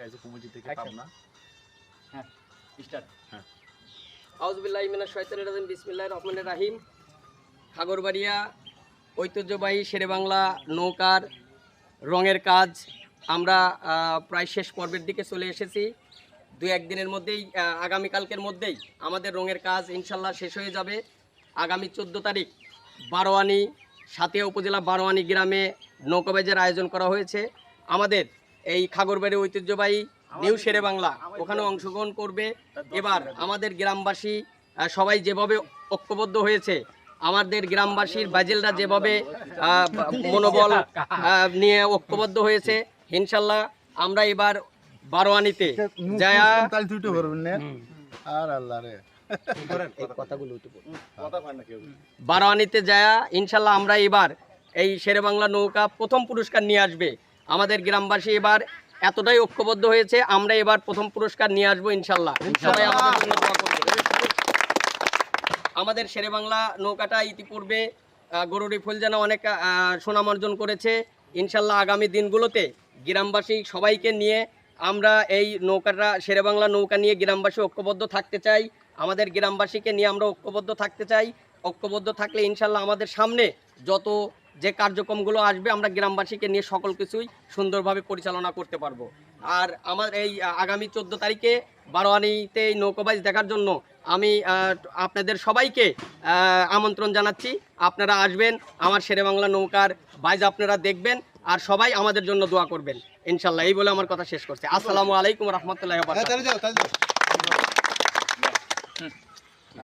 থেকে আছে কমিটি থেকে স্টার্ট আউজবিল্লাহ শয়তানির রাজিম বিসমিল্লাহির রহমানির রাহিম। ঐতিহ্যবাহী শেরেবাংলা নৌকার রঙের কাজ আমরা প্রায় শেষ পর্বের দিকে চলে এসেছি। দু একদিনের মধ্যেই আগামীকালকের মধ্যেই আমাদের রঙের কাজ ইনশাল্লাহ শেষ হয়ে যাবে। আগামী চোদ্দ তারিখ বারোয়ানি সাতিয়া উপজেলা বারোয়ানি গ্রামে নৌকাবাজের আয়োজন করা হয়েছে। আমাদের এই খাগরবাড়ি ঐতিহ্যবাহী নিউ শেরে বাংলা ওখানে অংশগ্রহণ করবে। এবার আমাদের গ্রামবাসী সবাই যেভাবে ঐক্যবদ্ধ হয়েছে আমাদের গ্রামবাসীর বাজেলরা যেভাবে মনোবল নিয়ে ঐক্যবদ্ধ হয়েছে ইনশাল্লাহ আমরা এবার বারোয়ানিতে যায়া আর আল্লাহ রে। বারোয়ানিতে যায়া ইনশাল্লাহ আমরা এবার এই শেরে বাংলা নৌকা প্রথম পুরস্কার নিয়ে আসবে। আমাদের গ্রামবাসী এবার এতটাই ঐক্যবদ্ধ হয়েছে আমরা এবার প্রথম পুরস্কার নিয়ে আসব ইনশাল্লাহ। সবাই আমাদের শেরে বাংলা নৌকাটা ইতিপূর্বে ফুল যেন অনেক সুনাম অর্জন করেছে ইনশাল্লাহ আগামী দিনগুলোতে গ্রামবাসী সবাইকে নিয়ে আমরা এই নৌকাটা শেরে বাংলা নৌকা নিয়ে গ্রামবাসী ঐক্যবদ্ধ থাকতে চাই আমাদের গ্রামবাসীকে নিয়ে আমরা ঐক্যবদ্ধ থাকতে চাই। ঐক্যবদ্ধ থাকলে ইনশাল্লাহ আমাদের সামনে যত যে কার্যক্রমগুলো আসবে আমরা গ্রামবাসীকে নিয়ে সকল কিছুই সুন্দরভাবে পরিচালনা করতে পারব। আর আমার এই আগামী চোদ্দ তারিখে বারোয়ানিতে এই নৌকাবাজ দেখার জন্য আমি আপনাদের সবাইকে আমন্ত্রণ জানাচ্ছি। আপনারা আসবেন আমার শেরে বাংলা নৌকার বাইজ আপনারা দেখবেন আর সবাই আমাদের জন্য দোয়া করবেন। ইনশাল্লাহ এই বলে আমার কথা শেষ করছে। আসসালামু আলাইকুম রহমতুল্লাহ